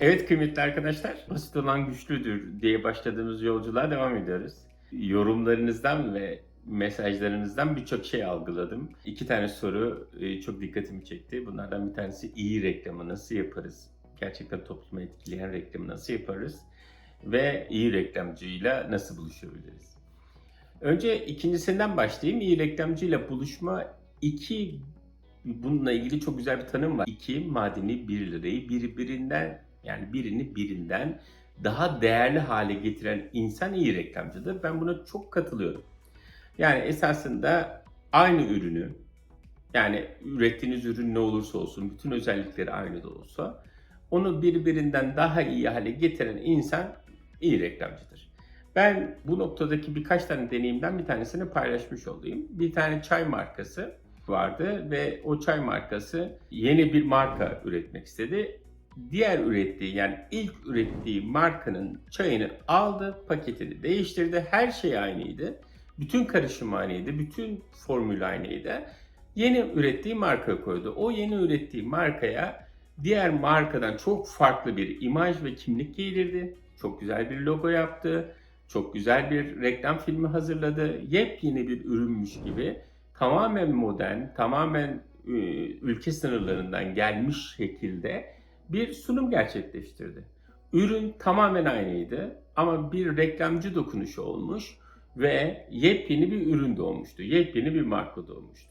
Evet kıymetli arkadaşlar, basit olan güçlüdür diye başladığımız yolculuğa devam ediyoruz. Yorumlarınızdan ve mesajlarınızdan birçok şey algıladım. İki tane soru e, çok dikkatimi çekti. Bunlardan bir tanesi iyi reklamı nasıl yaparız? Gerçekten toplumu etkileyen reklamı nasıl yaparız? Ve iyi reklamcıyla nasıl buluşabiliriz? Önce ikincisinden başlayayım. İyi reklamcıyla buluşma iki bununla ilgili çok güzel bir tanım var. İki madeni bir lirayı birbirinden yani birini birinden daha değerli hale getiren insan iyi reklamcıdır. Ben buna çok katılıyorum. Yani esasında aynı ürünü yani ürettiğiniz ürün ne olursa olsun bütün özellikleri aynı da olsa onu birbirinden daha iyi hale getiren insan iyi reklamcıdır. Ben bu noktadaki birkaç tane deneyimden bir tanesini paylaşmış olayım. Bir tane çay markası vardı ve o çay markası yeni bir marka üretmek istedi. Diğer ürettiği yani ilk ürettiği markanın çayını aldı, paketini değiştirdi. Her şey aynıydı. Bütün karışım aynıydı, bütün formül aynıydı. Yeni ürettiği marka koydu. O yeni ürettiği markaya diğer markadan çok farklı bir imaj ve kimlik giydirdi. Çok güzel bir logo yaptı. Çok güzel bir reklam filmi hazırladı. Yepyeni bir ürünmüş gibi tamamen modern, tamamen ülke sınırlarından gelmiş şekilde bir sunum gerçekleştirdi. Ürün tamamen aynıydı ama bir reklamcı dokunuşu olmuş ve yepyeni bir ürün doğmuştu. Yepyeni bir marka doğmuştu.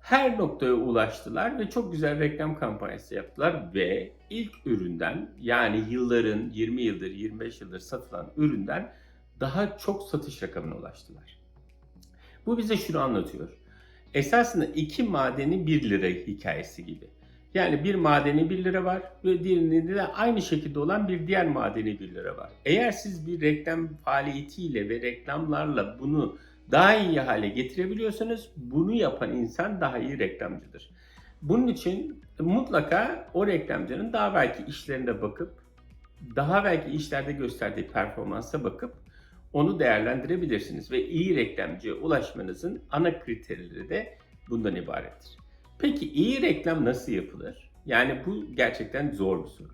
Her noktaya ulaştılar ve çok güzel reklam kampanyası yaptılar ve ilk üründen yani yılların 20 yıldır 25 yıldır satılan üründen daha çok satış rakamına ulaştılar. Bu bize şunu anlatıyor. Esasında iki madeni 1 lira hikayesi gibi. Yani bir madeni 1 lira var ve diğerinde de aynı şekilde olan bir diğer madeni 1 lira var. Eğer siz bir reklam faaliyetiyle ve reklamlarla bunu daha iyi hale getirebiliyorsanız bunu yapan insan daha iyi reklamcıdır. Bunun için mutlaka o reklamcının daha belki işlerine bakıp daha belki işlerde gösterdiği performansa bakıp onu değerlendirebilirsiniz ve iyi reklamcıya ulaşmanızın ana kriterleri de bundan ibarettir. Peki iyi reklam nasıl yapılır? Yani bu gerçekten zor bir soru.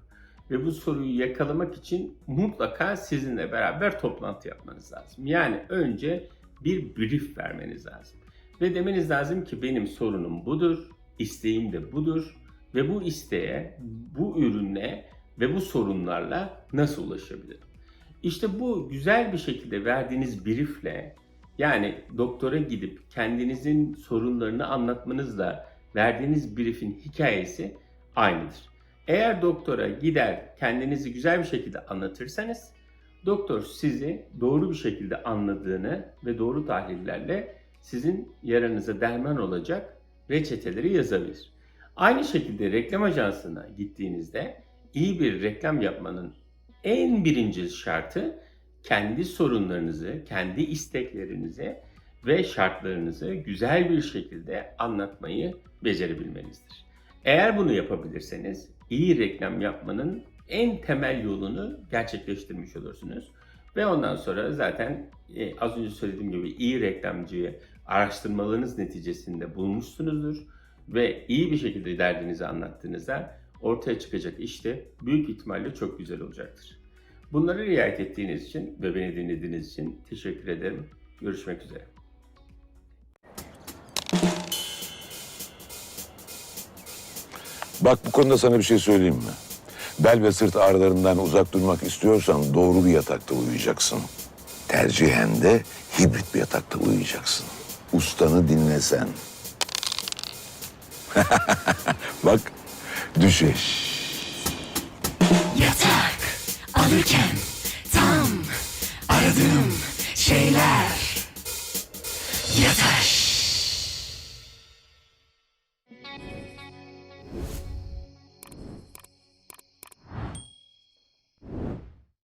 Ve bu soruyu yakalamak için mutlaka sizinle beraber toplantı yapmanız lazım. Yani önce bir brief vermeniz lazım. Ve demeniz lazım ki benim sorunum budur, isteğim de budur ve bu isteğe, bu ürüne ve bu sorunlarla nasıl ulaşabilirim? İşte bu güzel bir şekilde verdiğiniz briefle yani doktora gidip kendinizin sorunlarını anlatmanızla verdiğiniz briefin hikayesi aynıdır. Eğer doktora gider kendinizi güzel bir şekilde anlatırsanız doktor sizi doğru bir şekilde anladığını ve doğru tahlillerle sizin yaranıza derman olacak reçeteleri yazabilir. Aynı şekilde reklam ajansına gittiğinizde iyi bir reklam yapmanın en birinci şartı kendi sorunlarınızı, kendi isteklerinizi ve şartlarınızı güzel bir şekilde anlatmayı becerebilmenizdir. Eğer bunu yapabilirseniz iyi reklam yapmanın en temel yolunu gerçekleştirmiş olursunuz. Ve ondan sonra zaten e, az önce söylediğim gibi iyi reklamcıyı araştırmalarınız neticesinde bulmuşsunuzdur. Ve iyi bir şekilde derdinizi anlattığınızda ortaya çıkacak işte büyük ihtimalle çok güzel olacaktır. Bunları riayet ettiğiniz için ve beni dinlediğiniz için teşekkür ederim. Görüşmek üzere. Bak bu konuda sana bir şey söyleyeyim mi? Bel ve sırt ağrılarından uzak durmak istiyorsan doğru bir yatakta uyuyacaksın. Tercihen de hibrit bir yatakta uyuyacaksın. Ustanı dinlesen. Bak düşeş. Yatak alırken